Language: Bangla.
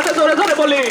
হাতে ধরে ধরে বলি।